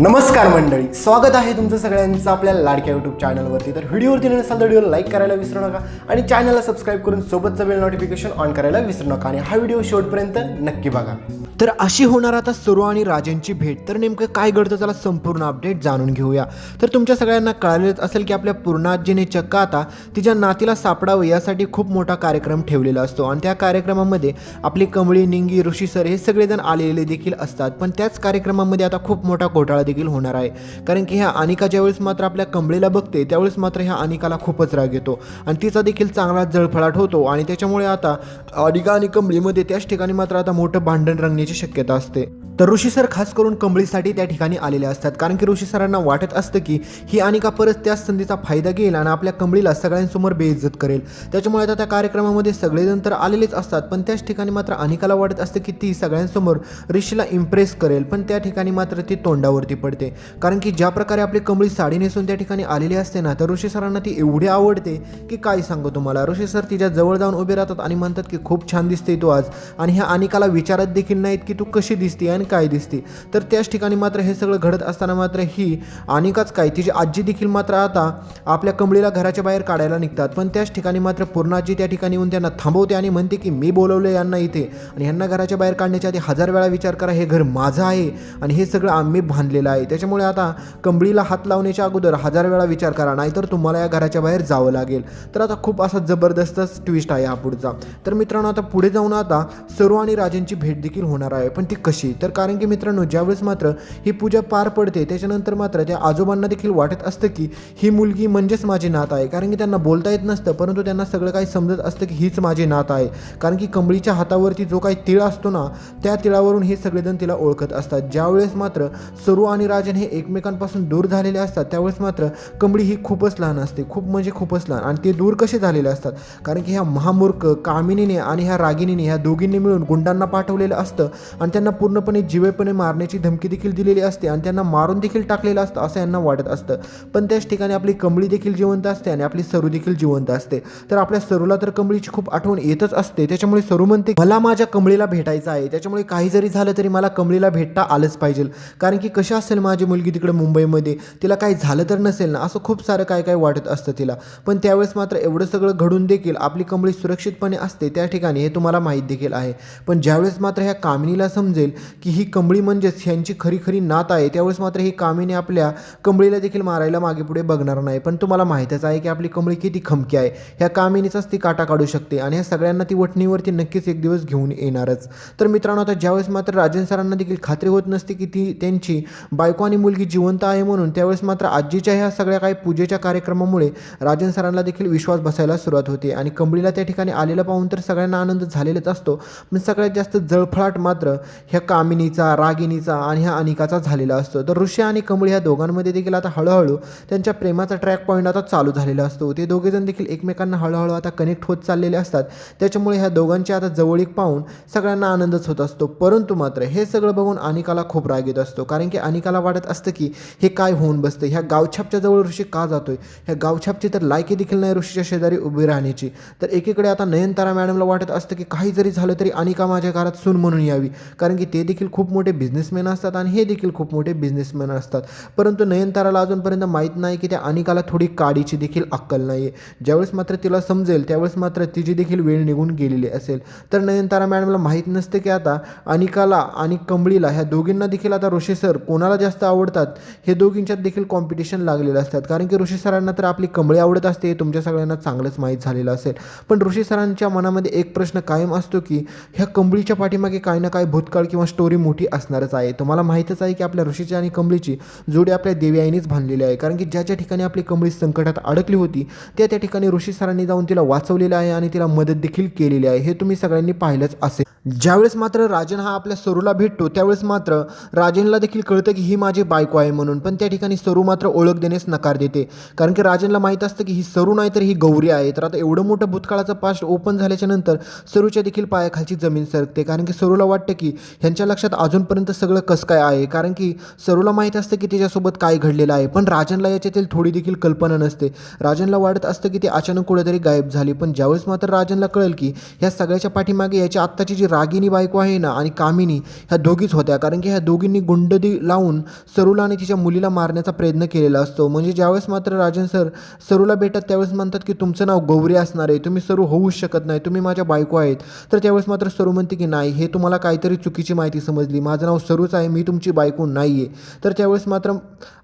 नमस्कार मंडळी स्वागत आहे तुमचं सगळ्यांचं आपल्या लाडक्या यूट्यूब चॅनलवरती तर व्हिडिओवरती नसाल तर व्हिडिओ लाईक करायला विसरू नका आणि चॅनलला सबस्क्राईब करून सोबतचं बेल नोटिफिकेशन ऑन करायला विसरू नका आणि हा व्हिडिओ शेवटपर्यंत नक्की बघा. तर अशी होणार आता सुरू आणि राजेंची भेट. तर नेमकं काय घडतं त्याला संपूर्ण अपडेट जाणून घेऊया. तर तुमच्या सगळ्यांना कळालेच असेल की आपल्या पूर्णाजीने चक्क आता तिच्या नातीला सापडावं यासाठी खूप मोठा कार्यक्रम ठेवलेला असतो. आणि त्या कार्यक्रमामध्ये आपली कमळी निंगी ऋषी सर हे सगळेजण आलेले देखील असतात. पण त्याच कार्यक्रमामध्ये आता खूप मोठा घोटाळा देखील होणार आहे. कारण की ह्या अनिका ज्यावेळेस मात्र आपल्या कंबळीला बघते त्यावेळेस मात्र ह्या अनिकाला खूपच राग येतो. आणि तिचा देखील चांगला जळफळाट होतो आणि त्याच्यामुळे आता अनिका आणि कंबळीमध्ये त्याच ठिकाणी मात्र आता मोठं भांडण रंगण्याची शक्यता असते. तर ऋषी सर खास करून कंबळीसाठी त्या ठिकाणी आलेले असतात. कारण की ऋषी सरांना वाटत असतं की ही अनिका परत त्याच संधीचा फायदा घेईल आणि आपल्या कंबळीला सगळ्यांसमोर बेइज्जत करेल. त्याच्यामुळे आता त्या कार्यक्रमामध्ये सगळेजण तर आलेलेच असतात पण त्याच ठिकाणी मात्र अनिकाला वाटत असतं की ती सगळ्यांसमोर ऋषीला इम्प्रेस करेल. पण त्या ठिकाणी मात्र ती तोंडावरती पडते. कारण की ज्या प्रकारे आपली कमळी साडी नेसून त्या ठिकाणी आलेली असते ना तर ऋषी सरांना ती एवढी आवडते की काय सांगू तुम्हाला? ऋषी सर तिच्या जवळ जाऊन उभे राहतात आणि म्हणतात की खूप छान दिसते तू आज. आणि ह्या अनिकाला विचारत देखील नाहीत की तू कशी दिसते आणि काय दिसते? तर त्याच ठिकाणी मात्र हे सगळं घडत असताना मात्र ही अनिकाच काय तिची आजी देखील मात्र आता आपल्या कमळीला घराच्या बाहेर काढायला निघतात. पण त्याच ठिकाणी मात्र पूर्णाजी त्या ठिकाणी येऊन त्यांना थांबवते आणि म्हणते की मी बोलवलं यांना इथे. आणि यांना घराच्या बाहेर काढण्याच्या आधी हजार वेळा विचार करा हे घर माझं आहे आणि हे सगळं आम्ही दिलेला आहे. त्याच्यामुळे आता कंबळीला हात लावण्याच्या अगोदर हजार वेळा विचार करा नाहीतर तुम्हाला या घराच्या बाहेर जावं लागेल. तर आता खूप असा जबरदस्तच ट्विस्ट आहे हा पुढचा. तर मित्रांनो आता पुढे जाऊन आता सरू आणि राजांची भेट देखील होणार आहे पण ती कशी? तर कारण की मित्रांनो ज्यावेळेस मात्र ही पूजा पार पडते त्याच्यानंतर मात्र त्या आजोबांना देखील वाटत असतं की ही मुलगी म्हणजेच माझी नात आहे. कारण की त्यांना बोलता येत नसतं परंतु त्यांना सगळं काही समजत असतं की हीच माझी नात आहे. कारण की कंबळीच्या हातावरती जो काही तिळ असतो ना त्या तिळावरून हे सगळेजण तिला ओळखत असतात. ज्यावेळेस मात्र सरू आणि राजन हे एकमेकांपासून दूर झालेले असतात त्यावेळेस मात्र कंबळी ही खूपच लहान असते. खूप म्हणजे खूपच लहान. आणि ते दूर कसे झालेले असतात? कारण की ह्या महामूर्ख कामिनीने आणि ह्या रागिनीने ह्या दोघींनी मिळून गुंडांना पाठवलेलं असतं आणि त्यांना पूर्णपणे जिवेपणे मारण्याची धमकी देखील दिलेली असते आणि त्यांना मारून देखील टाकलेलं असतं असं यांना वाटत असतं. पण त्याच ठिकाणी आपली कंबळी देखील जिवंत असते आणि आपली सरू देखील जिवंत असते. तर आपल्या सरूला तर कंबळीची खूप आठवण येतच असते. त्याच्यामुळे सरू म्हणते मला माझ्या कंबळीला भेटायचं आहे. त्याच्यामुळे काही जरी झालं तरी मला कंबळीला भेटता आलंच पाहिजे. कारण की कशा असेल माझी मुलगी तिकडे मुंबईमध्ये तिला काही झालं तर नसेल ना असं खूप सारं काय काय वाटत असतं तिला. पण त्यावेळेस मात्र एवढं सगळं घडून देखील आपली कमळी सुरक्षितपणे असते त्या ठिकाणी हे तुम्हाला माहीत देखील आहे. पण ज्यावेळेस मात्र ह्या कामिनीला समजेल की ही कमळी म्हणजेच ह्यांची खरी खरी नात आहे त्यावेळेस मात्र ही कामिनी आपल्या कमळीला देखील मारायला मागे पुढे बघणार नाही. पण तुम्हाला माहीतच आहे की आपली कमळी किती खमकी आहे. ह्या कामिनीचाच ती काटा काढू शकते आणि ह्या सगळ्यांना ती वटणीवरती नक्कीच एक दिवस घेऊन येणारच. तर मित्रांनो आता ज्यावेळेस मात्र राजन सरांना देखील खात्री होत नसते की ती त्यांची बायको आणि मुलगी जिवंत आहे म्हणून त्यावेळेस मात्र आजीच्या ह्या सगळ्या काही पूजेच्या कार्यक्रमामुळे राजन सरांना देखील विश्वास बसायला सुरुवात होते. आणि कंबळीला त्या ठिकाणी आलेलं पाहून तर सगळ्यांना आनंद झालेलाच असतो. पण सगळ्यात जास्त जळफळाट मात्र ह्या कामिनीचा रागिनीचा आणि ह्या अनिकाचा झालेला असतो. तर ऋषी आणि कमळी ह्या दोघांमध्ये देखील आता हळूहळू त्यांच्या प्रेमाचा ट्रॅक पॉईंट आता चालू झालेला असतो. ते दोघेजण देखील एकमेकांना हळूहळू आता कनेक्ट होत चाललेले असतात. त्याच्यामुळे ह्या दोघांची आता जवळीक पाहून सगळ्यांना आनंदच होत असतो. परंतु मात्र हे सगळं बघून अनिकाला खूप राग येत असतो. कारण की अनिकाला वाटत असतं की हे काय होऊन बसतं? ह्या गावछापच्या जवळ ऋषी का जातोय? ह्या गावछापची तर लायकी देखील नाही ऋषीच्या शेजारी उभी राहण्याची. तर एकीकडे आता नयनतारा मॅडमला वाटत असतं की काही जरी झालं तरी अनिका माझ्या घरात सून म्हणून यावी. कारण की ते देखील खूप मोठे बिझनेसमॅन असतात आणि हे देखील खूप मोठे बिझनेसमॅन असतात. परंतु नयनताराला अजूनपर्यंत माहीत नाही की त्या अनिकाला थोडी काडीची देखील अक्कल नाही आहे ज्यावेळेस मात्र तिला समजेल त्यावेळेस मात्र तिची देखील वेळ निघून गेलेली असेल. तर नयनतारा मॅडमला माहीत नसते की आता अनिकाला आणि कंबळीला ह्या दोघींना देखील आता ऋषी सर कोणाला जास्त आवडतात हे दोघींच्यात देखील कॉम्पिटिशन लागलेलं असतात. कारण की ऋषी सरांना तर आपली कमळी आवडत असते हे तुमच्या सगळ्यांना चांगलंच माहीत झालेलं असेल. पण ऋषी सरांच्या मनामध्ये एक प्रश्न कायम असतो की ह्या कंबळीच्या पाठीमागे काही ना काही भूतकाळ किंवा स्टोरी मोठी असणारच आहे. तुम्हाला माहीतच आहे की आपल्या ऋषीची आणि कमळीची जोडी आपल्या देवी आईनेच बांधलेली आहे. कारण की ज्या ज्या ठिकाणी आपली कमळी संकटात अडकली होती त्या त्या ठिकाणी ऋषी सरांनी जाऊन तिला वाचवलेलं आहे आणि तिला मदत देखील केलेली आहे. हे तुम्ही सगळ्यांनी पाहिलंच असेल. ज्यावेळेस मात्र राजन हा आपल्या सरूला भेटतो त्यावेळेस मात्र राजनला देखील कळतं की ही माझी बायको आहे म्हणून. पण त्या ठिकाणी सरू मात्र ओळख देण्यास नकार देते. कारण की राजनला माहीत असतं की ही सरू नाही तर ही गौरी आहे. तर आता एवढं मोठं भूतकाळाचं पास्ट ओपन झाल्याच्यानंतर सरूच्या देखील पायाखालची जमीन सरकते. कारण की सरूला वाटतं की ह्यांच्या लक्षात अजूनपर्यंत सगळं कसं काय आहे. कारण की सरूला माहीत असतं की तिच्यासोबत काय घडलेलं आहे. पण राजनला याच्यातील थोडी देखील कल्पना नसते. राजनला वाटत असतं की ती अचानक कुठेतरी गायब झाली. पण ज्यावेळेस मात्र राजनला कळेल की ह्या सगळ्याच्या पाठीमागे याची आत्ताची जी रागिनी बायको आहे ना आणि कामिनी ह्या दोघीच होत्या. कारण की ह्या दोघींनी गुंडदी लावून जाऊन सरूला आणि तिच्या मुलीला मारण्याचा प्रयत्न केलेला असतो. म्हणजे ज्यावेळेस मात्र राजन सर सरूला भेटतात त्यावेळेस म्हणतात की तुमचं नाव गौरी असणार आहे. तुम्ही सरू होऊच शकत नाही. तुम्ही माझ्या बायको आहेत. तर त्यावेळेस मात्र सरू म्हणते की नाही हे तुम्हाला काहीतरी चुकीची माहिती समजली. माझं नाव सरूच आहे. मी तुमची बायको नाही आहे तर त्यावेळेस मात्र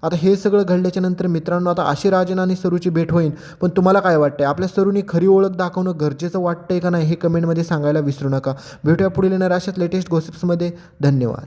आता हे सगळं घडल्याच्या नंतर मित्रांनो आता अशी राजन आणि सरूची भेट होईल. पण तुम्हाला काय वाटतंय? आपल्या सरूनी खरी ओळख दाखवणं गरजेचं वाटतंय का नाही हे कमेंटमध्ये सांगायला विसरू नका. भेटूया पुढील येणार अशाच लेटेस्ट गोसिप्समध्ये धन्यवाद.